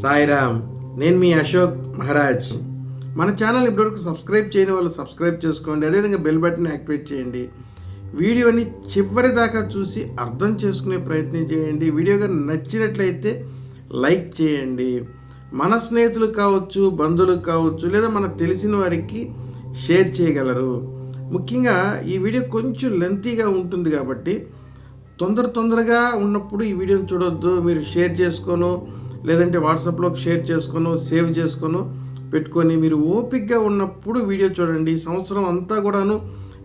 సాయిరామ్ నేను మీ అశోక్ మహారాజ్. మన ఛానల్ ఇప్పటివరకు సబ్స్క్రైబ్ చేయని వాళ్ళు సబ్స్క్రైబ్ చేసుకోండి అదేవిధంగా బెల్ బటన్ యాక్టివేట్ చేయండి. వీడియోని చివరి దాకా చూసి అర్థం చేసుకునే ప్రయత్నం చేయండి. వీడియో కానీ నచ్చినట్లయితే లైక్ చేయండి. మన స్నేహితులు కావచ్చు బంధువులు కావచ్చు లేదా మనకు తెలిసిన వారికి షేర్ చేయగలరు. ముఖ్యంగా ఈ వీడియో కొంచెం లెంతీగా ఉంటుంది కాబట్టి తొందర తొందరగా ఉన్నప్పుడు ఈ వీడియోని చూడొద్దు మీరు షేర్ చేసుకోను లేదంటే వాట్సాప్లోకి షేర్ చేసుకోను సేవ్ చేసుకోను పెట్టుకొని మీరు ఓపిక్గా ఉన్నప్పుడు వీడియో చూడండి. ఈ సంవత్సరం అంతా కూడాను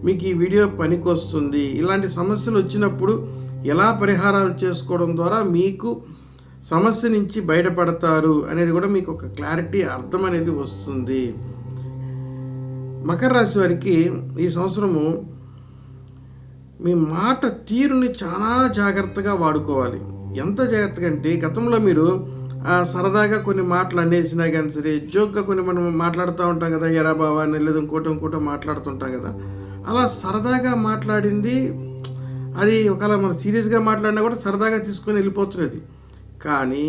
మీకు ఈ వీడియో పనికొస్తుంది. ఇలాంటి సమస్యలు వచ్చినప్పుడు ఎలా పరిహారాలు చేసుకోవడం ద్వారా మీకు సమస్య నుంచి బయటపడతారు అనేది కూడా మీకు ఒక క్లారిటీ అర్థం అనేది వస్తుంది. మకర రాశి వారికి ఈ సంవత్సరము మీ మాట తీరుని చాలా జాగ్రత్తగా వాడుకోవాలి. ఎంత జాగ్రత్తగా అంటే గతంలో మీరు సరదాగా కొన్ని మాటలు అనేసినా కానీ సరే జోక్గా కొన్ని మనం మాట్లాడుతూ ఉంటాం కదా ఎరా బావా అని లేదు ఇంకోటి ఇంకోటో మాట్లాడుతుంటాం కదా అలా సరదాగా మాట్లాడింది అది ఒకవేళ మనం సీరియస్గా మాట్లాడినా కూడా సరదాగా తీసుకొని వెళ్ళిపోతున్నది. కానీ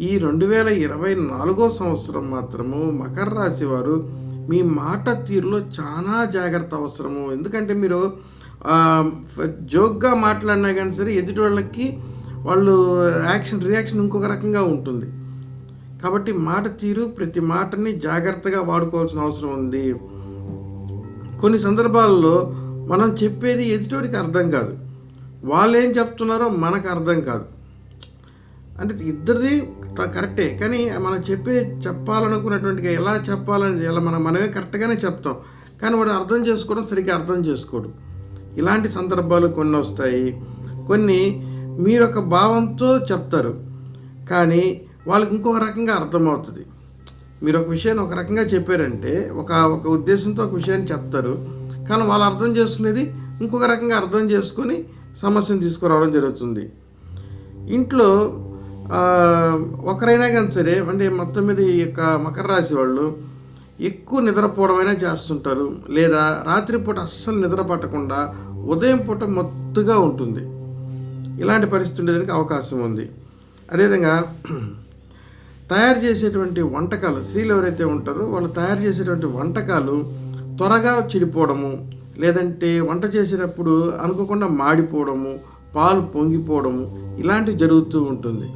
ఈ రెండు వేల ఇరవై నాలుగో సంవత్సరం మాత్రము మకర రాశి వారు మీ మాట తీరులో చాలా జాగ్రత్త అవసరము. ఎందుకంటే మీరు జోక్గా మాట్లాడినా కానీ సరే ఎదుటి వాళ్ళకి వాళ్ళు యాక్షన్ రియాక్షన్ ఇంకొక రకంగా ఉంటుంది. కాబట్టి మాట తీరు ప్రతి మాటని జాగ్రత్తగా వాడుకోవాల్సిన అవసరం ఉంది. కొన్ని సందర్భాల్లో మనం చెప్పేది ఎదుటోడికి అర్థం కాదు. వాళ్ళు ఏం చెప్తున్నారో మనకు అర్థం కాదు. అంటే ఇద్దరిది కరెక్టే. కానీ మనం చెప్పే చెప్పాలనుకున్నటువంటి ఎలా చెప్పాలని ఎలా మనం మనమే కరెక్ట్గానే చెప్తాం. కానీ వాడు అర్థం చేసుకోవడం సరిగ్గా అర్థం చేసుకోడు. ఇలాంటి సందర్భాలు కొన్ని వస్తాయి. కొన్ని మీరు ఒక భావంతో చెప్తారు. కానీ వాళ్ళకి ఇంకొక రకంగా అర్థమవుతుంది. మీరు ఒక విషయాన్ని ఒక రకంగా చెప్పారంటే ఒక ఒక ఉద్దేశంతో ఒక విషయాన్ని చెప్తారు. కానీ వాళ్ళు అర్థం చేసుకునేది ఇంకొక రకంగా అర్థం చేసుకొని సమస్యను తీసుకురావడం జరుగుతుంది. ఇంట్లో ఒకరైనా కానీ సరే అంటే మొత్తం మీద ఈ యొక్క మకర రాశి వాళ్ళు ఎక్కువ నిద్రపోవడమైనా చేస్తుంటారు. లేదా రాత్రిపూట అస్సలు నిద్ర పట్టకుండా ఉదయం పూట మొత్తుగా ఉంటుంది. ఇలాంటి పరిస్థితి ఉండేదానికి అవకాశం ఉంది. అదేవిధంగా తయారు చేసేటువంటి వంటకాలు స్త్రీలు ఎవరైతే ఉంటారో వాళ్ళు తయారు చేసేటువంటి వంటకాలు త్వరగా చెడిపోవడము లేదంటే వంట చేసేటప్పుడు అనుకోకుండా మాడిపోవడము పాలు పొంగిపోవడము ఇలాంటివి జరుగుతూ ఉంటుంది.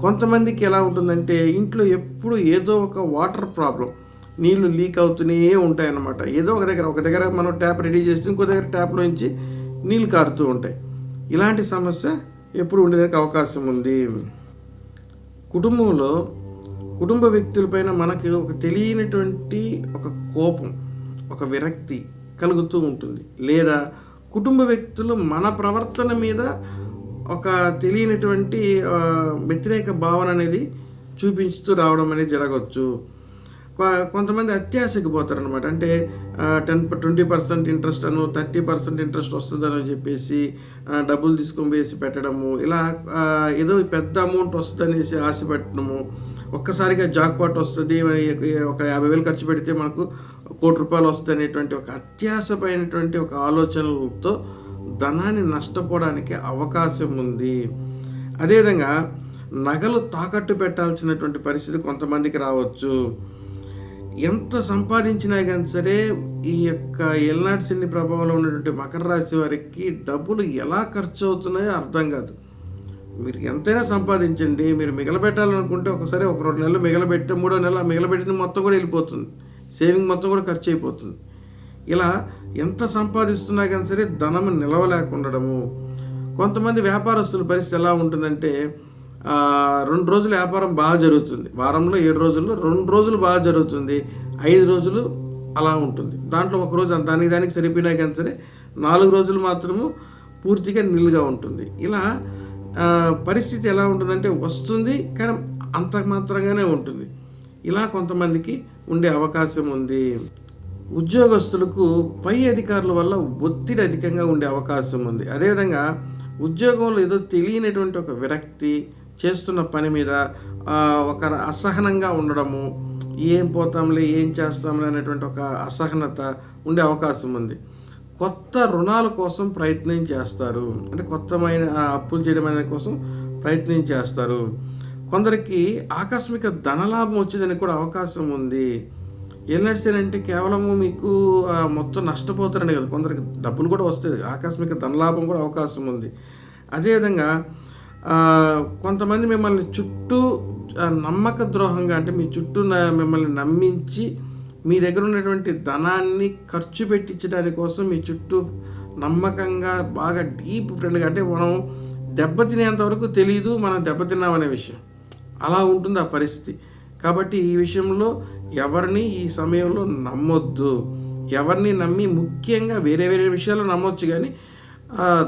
కొంతమందికి ఎలా ఉంటుందంటే ఇంట్లో ఎప్పుడు ఏదో ఒక వాటర్ ప్రాబ్లం నీళ్ళు లీక్ అవుతూనే ఉంటాయన్నమాట. ఏదో ఒక దగ్గర ఒక దగ్గర మనం ట్యాప్ రెడీ చేస్తే ఇంకో దగ్గర ట్యాప్లోంచి నీళ్ళు కారుతూ ఉంటాయి. ఇలాంటి సమస్య ఎప్పుడు ఉండేదానికి అవకాశం ఉంది. కుటుంబంలో కుటుంబ వ్యక్తులపైన మనకి ఒక తెలియనటువంటి ఒక కోపం ఒక విరక్తి కలుగుతూ ఉంటుంది. లేదా కుటుంబ వ్యక్తులు మన ప్రవర్తన మీద ఒక తెలియనటువంటి వ్యతిరేక భావన అనేది చూపించుతూ రావడం అనేది జరగవచ్చు. కొ- కొంతమంది అత్యాశకి పోతారు అనమాట అంటే టెన్ ట్వంటీ పర్సెంట్ ఇంట్రెస్ట్ అను థర్టీ పర్సెంట్ ఇంట్రెస్ట్ వస్తుందని చెప్పేసి డబ్బులు తీసుకొని వేసి పెట్టడము ఇలా ఏదో పెద్ద అమౌంట్ వస్తుందనేసి ఆశ పెట్టడము ఒక్కసారిగా జాక్పాట్ వస్తుంది ఒక యాభై వేలు ఖర్చు పెడితే మనకు కోటి రూపాయలు వస్తుంది అనేటువంటి ఒక అత్యాశపైనటువంటి ఒక ఆలోచనలతో ధనాన్ని నష్టపోవడానికి అవకాశం ఉంది. అదేవిధంగా నగలు తాకట్టు పెట్టాల్సినటువంటి పరిస్థితి కొంతమందికి రావచ్చు. ఎంత సంపాదించినా కానీ సరే ఈ యొక్క ఎల్నాటి శని ప్రభావంలో ఉన్నటువంటి మకర రాశి వారికి డబ్బులు ఎలా ఖర్చు అవుతున్నాయో అర్థం కాదు. మీరు ఎంతైనా సంపాదించండి మీరు మిగలబెట్టాలనుకుంటే ఒకసారి ఒక రెండు నెలలు మిగలబెట్టే మూడో నెల ఆ మిగలబెట్టిన మొత్తం కూడా వెళ్ళిపోతుంది. సేవింగ్ మొత్తం కూడా ఖర్చు అయిపోతుంది. ఇలా ఎంత సంపాదిస్తున్నా కానీ సరే ధనం నిలవలేకుండడము. కొంతమంది వ్యాపారస్తుల పరిస్థితి ఎలా ఉంటుందంటే రెండు రోజులు వ్యాపారం బాగా జరుగుతుంది. వారంలో ఏడు రోజుల్లో రెండు రోజులు బాగా జరుగుతుంది. ఐదు రోజులు అలా ఉంటుంది. దాంట్లో ఒక రోజు దానికి దానికి సరిపోయినా కానీ సరే నాలుగు రోజులు మాత్రము పూర్తిగా నిల్గా ఉంటుంది. ఇలా పరిస్థితి ఎలా ఉంటుందంటే వస్తుంది కానీ అంత మాత్రంగానే ఉంటుంది. ఇలా కొంతమందికి ఉండే అవకాశం ఉంది. ఉద్యోగస్తులకు పై అధికారుల వల్ల ఒత్తిడి అధికంగా ఉండే అవకాశం ఉంది. అదేవిధంగా ఉద్యోగంలో ఏదో తెలియనటువంటి ఒక విరక్తి చేస్తున్న పని మీద ఒక అసహనంగా ఉండడము ఏం పోతాంలే ఏం చేస్తాంలే అనేటువంటి ఒక అసహనత ఉండే అవకాశం ఉంది. కొత్త రుణాల కోసం ప్రయత్నం చేస్తారు. అంటే కొత్తమైన అప్పులు చేయడం అనేది కోసం ప్రయత్నం చేస్తారు. కొందరికి ఆకస్మిక ధనలాభం వచ్చేదానికి కూడా అవకాశం ఉంది. అంటే కేవలము మీకు ఆ, మొత్తం నష్టపోతారని కదా. కొందరికి డబ్బులు కూడా వస్తుంది ఆకస్మిక ధనలాభం కూడా అవకాశం ఉంది. అదేవిధంగా కొంతమంది మిమ్మల్ని చుట్టూ నమ్మక ద్రోహంగా అంటే మీ చుట్టూ న- మిమ్మల్ని నమ్మించి మీ దగ్గర ఉన్నటువంటి ధనాన్ని ఖర్చు పెట్టించడానికి కోసం మీ చుట్టూ నమ్మకంగా బాగా డీప్ ఫ్రెండ్గా అంటే మనం దెబ్బతినేంత వరకు తెలియదు మనం దెబ్బతిన్నామనే విషయం. అలా ఉంటుంది ఆ పరిస్థితి. కాబట్టి ఈ విషయంలో ఎవరిని ఈ సమయంలో నమ్మొద్దు. ఎవరిని నమ్మి ముఖ్యంగా వేరే వేరే విషయాలు నమ్మొచ్చు కానీ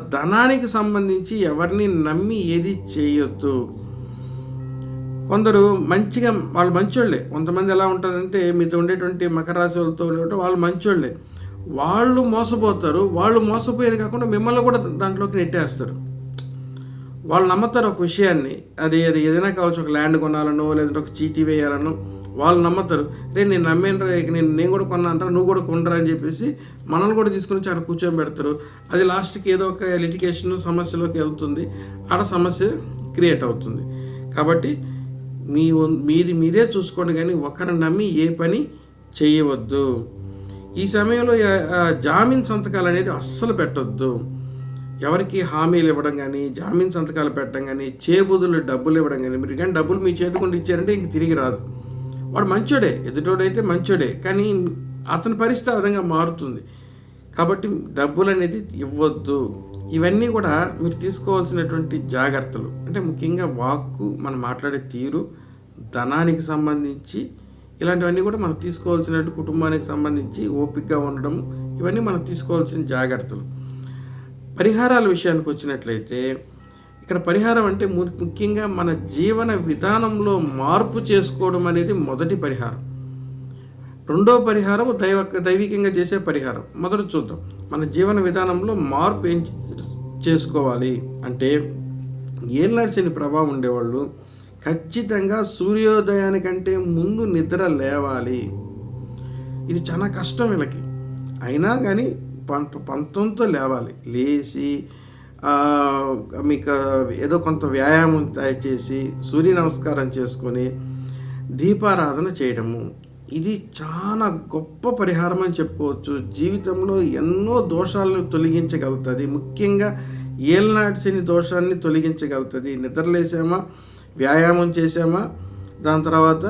ధనానికి సంబంధించి ఎవరిని నమ్మి ఏది చేయొద్దు. కొందరు మంచిగా వాళ్ళు మంచోళ్ళే. కొంతమంది ఎలా ఉంటుందంటే మీతో ఉండేటువంటి మకర రాశి వాళ్ళతో ఉండేటువంటి వాళ్ళు మంచోళ్ళే. వాళ్ళు మోసపోతారు. వాళ్ళు మోసపోయేది కాకుండా మిమ్మల్ని కూడా దాంట్లోకి నెట్టేస్తారు. వాళ్ళు నమ్ముతారు ఒక విషయాన్ని. అది అది ఏదైనా కావచ్చు ఒక ల్యాండ్ కొనాలనో లేదంటే ఒక చీటీ వేయాలనో వాళ్ళు నమ్ముతారు. రే నేను నమ్మేను నేను నేను కూడా కొన్నాను నువ్వు కూడా కొనరా అని చెప్పేసి మనల్ని కూడా తీసుకుని వచ్చి అక్కడ కూర్చొని పెడతారు. అది లాస్ట్కి ఏదో ఒక లిటికేషన్ సమస్యలోకి వెళ్తుంది. ఆడ సమస్య క్రియేట్ అవుతుంది. కాబట్టి మీ వం- మీది మీదే చూసుకోండి కానీ ఒకరిని నమ్మి ఏ పని చేయవద్దు. ఈ సమయంలో జామీన్ సంతకాలు అనేది అస్సలు పెట్టొద్దు. ఎవరికి హామీలు ఇవ్వడం కానీ జామీన్ సంతకాలు పెట్టడం కానీ చేబుదులు డబ్బులు ఇవ్వడం కానీ మీరు కానీ డబ్బులు మీ చేతికుండా ఇచ్చారంటే ఇంక తిరిగి రాదు. వాడు మంచోడే ఎదుటోడైతే మంచోడే కానీ అతని పరిస్థితి ఆ విధంగా మారుతుంది. కాబట్టి డబ్బులు అనేది ఇవ్వద్దు. ఇవన్నీ కూడా మీరు తీసుకోవాల్సినటువంటి జాగ్రత్తలు. అంటే ముఖ్యంగా వాక్కు మనం మాట్లాడే తీరు ధనానికి సంబంధించి ఇలాంటివన్నీ కూడా మనం తీసుకోవాల్సినటువంటి కుటుంబానికి సంబంధించి ఓపికగా ఉండడం ఇవన్నీ మనం తీసుకోవాల్సిన జాగ్రత్తలు. పరిహారాల విషయానికి వచ్చినట్లయితే ఇక్కడ పరిహారం అంటే ము- ముఖ్యంగా మన జీవన విధానంలో మార్పు చేసుకోవడం అనేది మొదటి పరిహారం. రెండో పరిహారం దైవ దైవికంగా చేసే పరిహారం. మొదట చూద్దాం. మన జీవన విధానంలో మార్పు ఏం చేసుకోవాలి అంటే ఏళ్ళని ప్రభావం ఉండేవాళ్ళు ఖచ్చితంగా సూర్యోదయానికంటే ముందు నిద్ర లేవాలి. ఇది చాలా కష్టం వీళ్ళకి. అయినా కానీ పంట పంతంతో లేవాలి. లేచి మీకు ఏదో కొంత వ్యాయామం చేసి సూర్య నమస్కారం చేసుకొని దీపారాధన చేయడము. ఇది చాలా గొప్ప పరిహారం అని చెప్పుకోవచ్చు. జీవితంలో ఎన్నో దోషాలను తొలగించగలుగుతుంది. ముఖ్యంగా ఏలనాటి శని దోషాన్ని తొలగించగలుగుతుంది. నిద్రలేసామా? వ్యాయామం చేసామా? దాని తర్వాత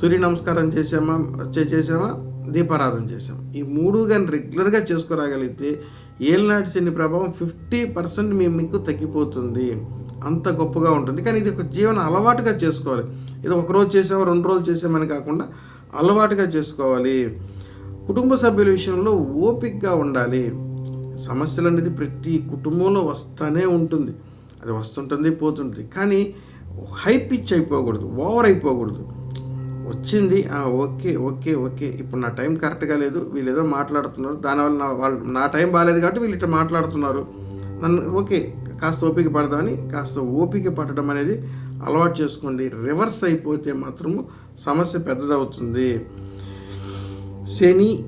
సూర్య నమస్కారం చేసామా? చేసామా? దీపారాధన చేసాం ఈ మూడు కానీ రెగ్యులర్గా చేసుకోరాగలిగితే ఏలినాటి శని ప్రభావం ఫిఫ్టీ పర్సెంట్ మీ మీకు తగ్గిపోతుంది. అంత గొప్పగా ఉంటుంది. కానీ ఇది ఒక జీవన అలవాటుగా చేసుకోవాలి. ఇది ఒక రోజు చేసాము రెండు రోజులు చేసామని కాకుండా అలవాటుగా చేసుకోవాలి. కుటుంబ సభ్యుల విషయంలో ఓపికగా ఉండాలి. సమస్యలు అనేది ప్రతి కుటుంబంలో వస్తూనే ఉంటుంది. అది వస్తుంటుంది పోతుంటుంది. కానీ హై పిచ్ అయిపోకూడదు ఓవర్ అయిపోకూడదు. వచ్చింది. Okay okay okay. ఇప్పుడు నా టైం కరెక్ట్గా లేదు. వీళ్ళు ఏదో మాట్లాడుతున్నారు. దానివల్ల నా వాళ్ళు నా టైం బాగాలేదు కాబట్టి వీళ్ళు ఇట్లా మాట్లాడుతున్నారు. నన్ను ఓకే కాస్త ఓపిక పడదామని కాస్త ఓపిక పడడం అనేది అలవాటు చేసుకోండి. రివర్స్ అయిపోతే మాత్రము సమస్య పెద్దదవుతుంది. శని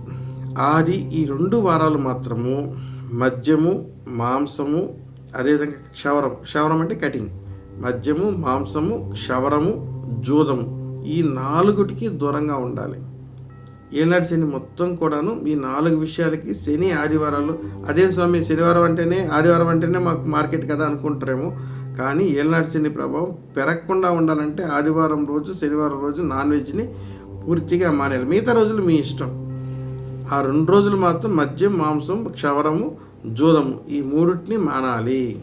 ఆది ఈ రెండు వారాలు మాత్రము మద్యము మాంసము అదేవిధంగా క్షవరం. క్షవరం అంటే కటింగ్. మద్యము మాంసము క్షవరము జూదము. ఈ నాలుగుటికి దూరంగా ఉండాలి. ఏనాడు శని మొత్తం కూడాను ఈ నాలుగు విషయాలకి శని ఆదివారాలు. అదే స్వామి శనివారం అంటేనే ఆదివారం అంటేనే మాకు మార్కెట్ కదా అనుకుంటారేమో. కానీ ఏలనాడు శని ప్రభావం పెరగకుండా ఉండాలంటే ఆదివారం రోజు శనివారం రోజు నాన్ వెజ్ని పూర్తిగా మానేయాలి. మిగతా రోజులు మీ ఇష్టం. ఆ రెండు రోజులు మాత్రం మద్యం మాంసం క్షవరము జూదము ఈ మూడిటిని మానాలి.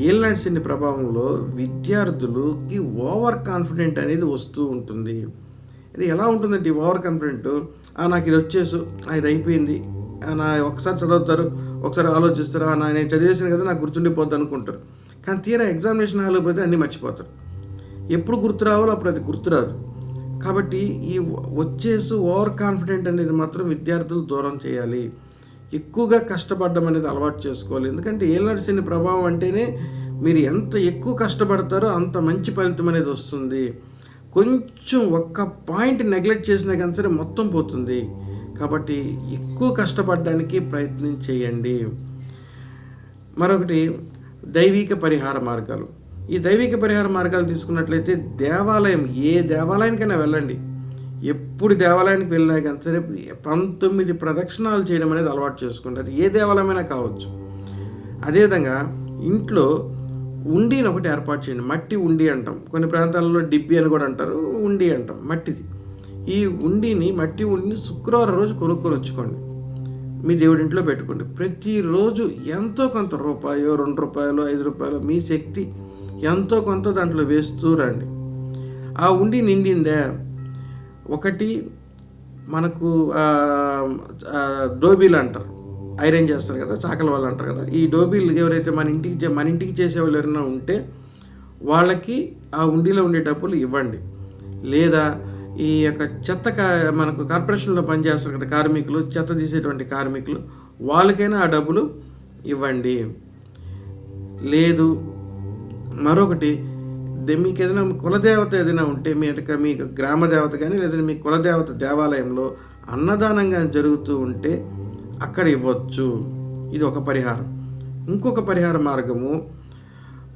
ఏలినాటి శని ప్రభావంలో విద్యార్థులకి ఓవర్ కాన్ఫిడెంట్ అనేది వస్తూ ఉంటుంది. ఇది ఎలా ఉంటుందంటే ఈ ఓవర్ కాన్ఫిడెంట్ "ఆ, నాకు ఇది వచ్చేసు ఇది అయిపోయింది నా ఒకసారి చదువుతారు ఒకసారి ఆలోచిస్తారు "ఆ, నా నేను చదివేసాను కదా నాకు గుర్తుండిపోద్ది అనుకుంటారు. కానీ తీరా ఎగ్జామినేషన్ హాల్కి పోతే అన్నీ మర్చిపోతారు. ఎప్పుడు గుర్తు రావాలో అప్పుడు అది గుర్తురాదు కాబట్టి ఈ వచ్చేసి ఓవర్ కాన్ఫిడెంట్ అనేది మాత్రం విద్యార్థులు దూరం చేయాలి. ఎక్కువగా కష్టపడడం అనేది అలవాటు చేసుకోవాలి. ఎందుకంటే ఏలర్సిన ప్రభావం అంటేనే మీరు ఎంత ఎక్కువ కష్టపడతారో అంత మంచి ఫలితం అనేది వస్తుంది. కొంచెం ఒక్క పాయింట్ నెగ్లెక్ట్ చేసినా కానీ సరే మొత్తం పోతుంది. కాబట్టి ఎక్కువ కష్టపడడానికి ప్రయత్నం చేయండి. మరొకటి దైవిక పరిహార మార్గాలు. ఈ దైవిక పరిహార మార్గాలు తీసుకున్నట్లయితే దేవాలయం ఏ దేవాలయానికైనా వెళ్ళండి. ఎప్పుడు దేవాలయానికి వెళ్ళినా కానీ సరే పంతొమ్మిది ప్రదక్షిణాలు చేయడం అనేది అలవాటు చేసుకుంటే అది ఏ దేవాలయమైనా కావచ్చు. అదేవిధంగా ఇంట్లో ఉండిని ఒకటి ఏర్పాటు చేయండి. మట్టి ఉండి అంటాం. కొన్ని ప్రాంతాలలో డిబ్బి అని కూడా అంటారు ఉండి అంటాం. మట్టిది. ఈ ఉండిని మట్టి ఉండిని శుక్రవారం రోజు కొనుక్కొని వచ్చుకోండి. మీ దేవుడి ఇంట్లో పెట్టుకోండి. ప్రతిరోజు ఎంతో కొంత రూపాయో రెండు రూపాయలు ఐదు రూపాయలు మీ శక్తి ఎంతో కొంత దాంట్లో వేస్తూ రండి. ఆ ఉండి నిండిందే? ఒకటి మనకు డోబీలు అంటారు. ఐరన్ చేస్తారు కదా చాకల వాళ్ళు అంటారు కదా. ఈ డోబీలు ఎవరైతే మన ఇంటికి చే- మన ఇంటికి చేసేవాళ్ళు ఎవరైనా ఉంటే వాళ్ళకి ఆ ఉండిలో ఉండే డబ్బులు ఇవ్వండి. లేదా ఈ యొక్క చెత్త కా మనకు కార్పొరేషన్లో పనిచేస్తారు కదా కార్మికులు చెత్త తీసేటువంటి కార్మికులు వాళ్ళకైనా ఆ డబ్బులు ఇవ్వండి. లేదు మరొకటి మీకు ఏదైనా కులదేవత ఏదైనా ఉంటే మీ మీకు మీ గ్రామ దేవత కానీ లేదంటే మీ కులదేవత దేవాలయంలో అన్నదానం కానీ జరుగుతూ ఉంటే అక్కడ ఇవ్వచ్చు. ఇది ఒక పరిహారం. ఇంకొక పరిహార మార్గము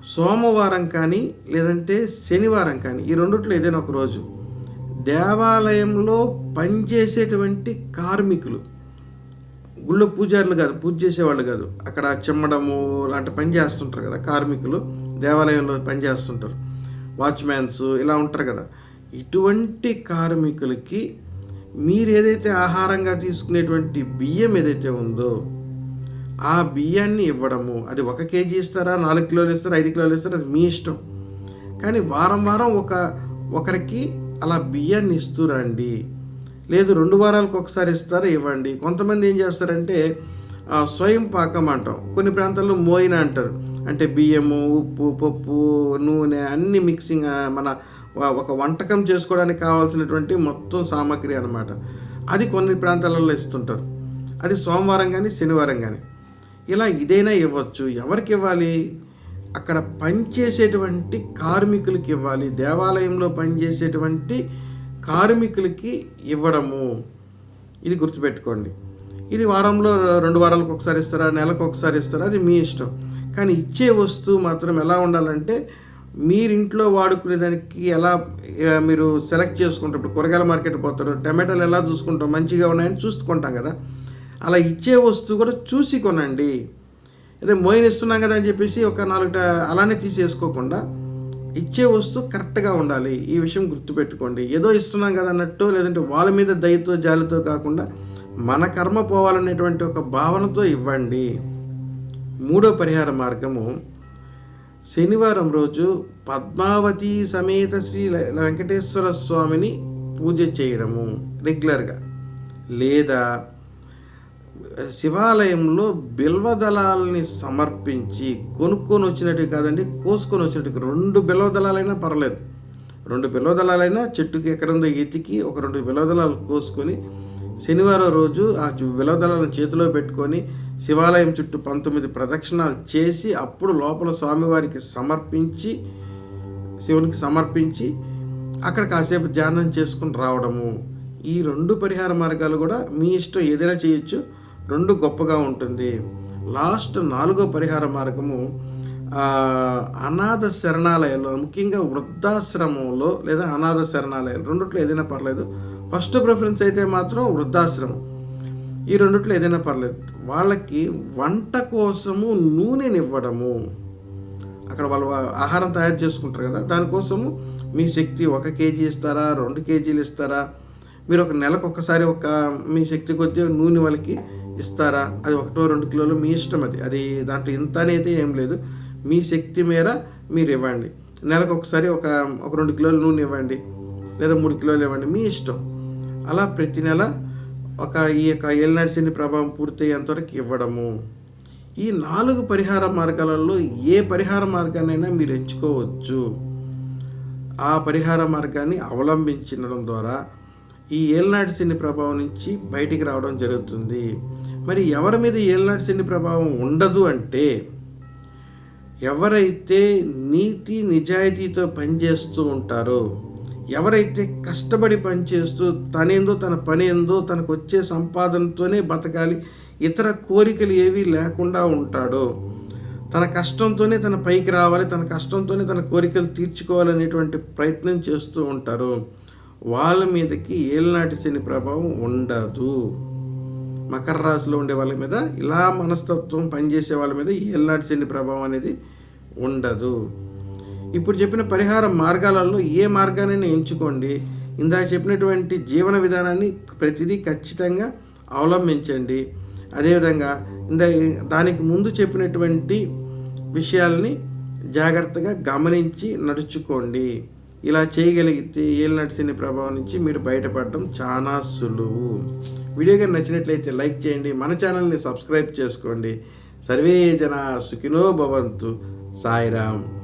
సోమవారం కానీ లేదంటే శనివారం కానీ ఈ రెండిట్లో ఏదైనా ఒక రోజు దేవాలయంలో పనిచేసేటువంటి కార్మికులు. గుళ్ళో పూజారులు కాదు పూజ చేసేవాళ్ళు కాదు. అక్కడ చిమ్మడము లాంటి పని చేస్తుంటారు కదా కార్మికులు. దేవాలయంలో పని చేస్తుంటారు. వాచ్మ్యాన్స్ ఇలా ఉంటారు కదా. ఇటువంటి కార్మికులకి మీరు ఏదైతే ఆహారంగా తీసుకునేటువంటి బియ్యం ఏదైతే ఉందో ఆ బియ్యాన్ని ఇవ్వడము అది ఒక కేజీ ఇస్తారా నాలుగు కిలోలు ఇస్తారా ఐదు కిలోలు ఇస్తారా అది మీ ఇష్టం. కానీ వారం వారం ఒక ఒకరికి అలా బియ్యాన్ని ఇస్తూ రండి. లేదు రెండు వారాలకు ఒకసారి ఇస్తారా ఇవ్వండి. కొంతమంది ఏం చేస్తారంటే ఆ, స్వయం పాకం అంటాం. కొన్ని ప్రాంతాల్లో మోయిన అంటారు. అంటే బియ్యము ఉప్పు పప్పు నూనె అన్ని మిక్సింగ్ మన ఒక వంటకం చేసుకోవడానికి కావాల్సినటువంటి మొత్తం సామాగ్రి అన్నమాట. అది కొన్ని ప్రాంతాలలో ఇస్తుంటారు. అది సోమవారం కానీ శనివారం కానీ ఇలా ఇదైనా ఇవ్వచ్చు. ఎవరికి ఇవ్వాలి? అక్కడ పనిచేసేటువంటి కార్మికులకి ఇవ్వాలి. దేవాలయంలో పనిచేసేటువంటి కార్మికులకి ఇవ్వడము. ఇది గుర్తుపెట్టుకోండి. ఇది వారంలో రెండు వారాలకు ఒకసారి ఇస్తారా? నెలకు ఒకసారి ఇస్తారా? అది మీ ఇష్టం. కానీ ఇచ్చే వస్తువు మాత్రం ఎలా ఉండాలంటే మీరింట్లో వాడుకునే దానికి ఎలా మీరు సెలెక్ట్ చేసుకుంటారు. ఇప్పుడు కూరగాయల మార్కెట్ పోతారు టమాటాలు ఎలా చూసుకుంటాం మంచిగా ఉన్నాయని చూసుకుంటాం కదా. అలా ఇచ్చే వస్తువు కూడా చూసి కొనండి. అదే మోయిన్ ఇస్తున్నాం కదా అని చెప్పేసి ఒక నాలుగు అలానే తీసేసుకోకుండా ఇచ్చే వస్తువు కరెక్ట్గా ఉండాలి. ఈ విషయం గుర్తుపెట్టుకోండి. ఏదో ఇస్తున్నాం కదా అన్నట్టు లేదంటే వాళ్ళ మీద దయతో జాలితో కాకుండా మన కర్మ పోవాలనేటువంటి ఒక భావనతో ఇవ్వండి. మూడో పరిహార మార్గము శనివారం రోజు పద్మావతి సమేత శ్రీ వెంకటేశ్వర స్వామిని పూజ చేయడము రెగ్యులర్గా. లేదా శివాలయంలో బిల్వదళాలని సమర్పించి కొనుక్కొని వచ్చినట్టు కాదండి కోసుకొని వచ్చినట్టు రెండు బిల్వదళాలైనా పర్వాలేదు. రెండు బిల్వదళాలైనా చెట్టుకి ఎక్కడుందో ఎతికి ఒక రెండు బిల్వదళాలు కోసుకొని శనివారం రోజు ఆ బిల్వదళాలను చేతిలో పెట్టుకొని శివాలయం చుట్టూ పంతొమ్మిది ప్రదక్షిణాలు చేసి అప్పుడు లోపల స్వామివారికి సమర్పించి శివునికి సమర్పించి అక్కడ కాసేపు ధ్యానం చేసుకుని రావడము. ఈ రెండు పరిహార మార్గాలు కూడా మీ ఇష్టం ఏదైనా చేయొచ్చు. రెండు గొప్పగా ఉంటుంది. లాస్ట్ నాలుగో పరిహార మార్గము అనాథ శరణాలయాల్లో ముఖ్యంగా వృద్ధాశ్రమంలో లేదా అనాథ శరణాలయాలు రెండిట్లో ఏదైనా పర్లేదు. ఫస్ట్ ప్రిఫరెన్స్ అయితే మాత్రం వృద్ధాశ్రమం. ఈ రెండిట్లో ఏదైనా పర్లేదు. వాళ్ళకి వంట కోసము నూనెనివ్వడము. అక్కడ వాళ్ళు ఆహారం తయారు చేసుకుంటారు కదా. దానికోసము మీ శక్తి ఒక కేజీ ఇస్తారా రెండు కేజీలు ఇస్తారా మీరు ఒక నెలకు ఒకసారి ఒక మీ శక్తి కొద్దీ నూనె వాళ్ళకి ఇస్తారా అది ఒకటో రెండు కిలోలు మీ ఇష్టం అది. అది దాంట్లో ఇంత అనేది ఏం లేదు. మీ శక్తి మేర మీరు ఇవ్వండి. నెలకు ఒకసారి ఒక ఒక రెండు కిలోలు నూనె ఇవ్వండి లేదా మూడు కిలోలు ఇవ్వండి మీ ఇష్టం. అలా ప్రతి నెల ఒక ఈ యొక్క ఏలినాటి ప్రభావం పూర్తయ్యేంతవరకు ఇవ్వడము. ఈ నాలుగు పరిహార మార్గాలలో ఏ పరిహార మార్గాన్నైనా మీరు ఎంచుకోవచ్చు. ఆ పరిహార మార్గాన్ని అవలంబించడం ద్వారా ఈ ఏలినాటి శని ప్రభావం నుంచి బయటికి రావడం జరుగుతుంది. మరి ఎవరి మీద ఏలినాటి శని ప్రభావం ఉండదు అంటే ఎవరైతే నీతి నిజాయితీతో పనిచేస్తూ ఉంటారో ఎవరైతే కష్టపడి పనిచేస్తూ తనేందో తన పని ఏందో తనకు వచ్చే సంపాదనతోనే బతకాలి ఇతర కోరికలు ఏవీ లేకుండా ఉంటాడో తన కష్టంతోనే తన పైకి రావాలి తన కష్టంతోనే తన కోరికలు తీర్చుకోవాలనేటువంటి ప్రయత్నం చేస్తూ ఉంటారు వాళ్ళ మీదకి ఏలినాటి శని ప్రభావం ఉండదు. మకర రాశిలో ఉండే వాళ్ళ మీద ఇలా మనస్తత్వం పనిచేసే వాళ్ళ మీద ఏలినాటి శని ప్రభావం అనేది ఉండదు. ఇప్పుడు చెప్పిన పరిహార మార్గాలలో ఏ మార్గానైనా ఎంచుకోండి. ఇందాక చెప్పినటువంటి జీవన విధానాన్ని ప్రతిదీ ఖచ్చితంగా అవలంబించండి. అదేవిధంగా ఇందా దానికి ముందు చెప్పినటువంటి విషయాల్ని జాగ్రత్తగా గమనించి నడుచుకోండి. ఇలా చేయగలిగితే ఏలినాటి శని ప్రభావం నుంచి మీరు బయటపడటం చాలా సులువు. వీడియో కానీ నచ్చినట్లయితే లైక్ చేయండి. మన ఛానల్ని సబ్స్క్రైబ్ చేసుకోండి. సర్వే జన సుఖినో భవంతు. సాయిరామ్.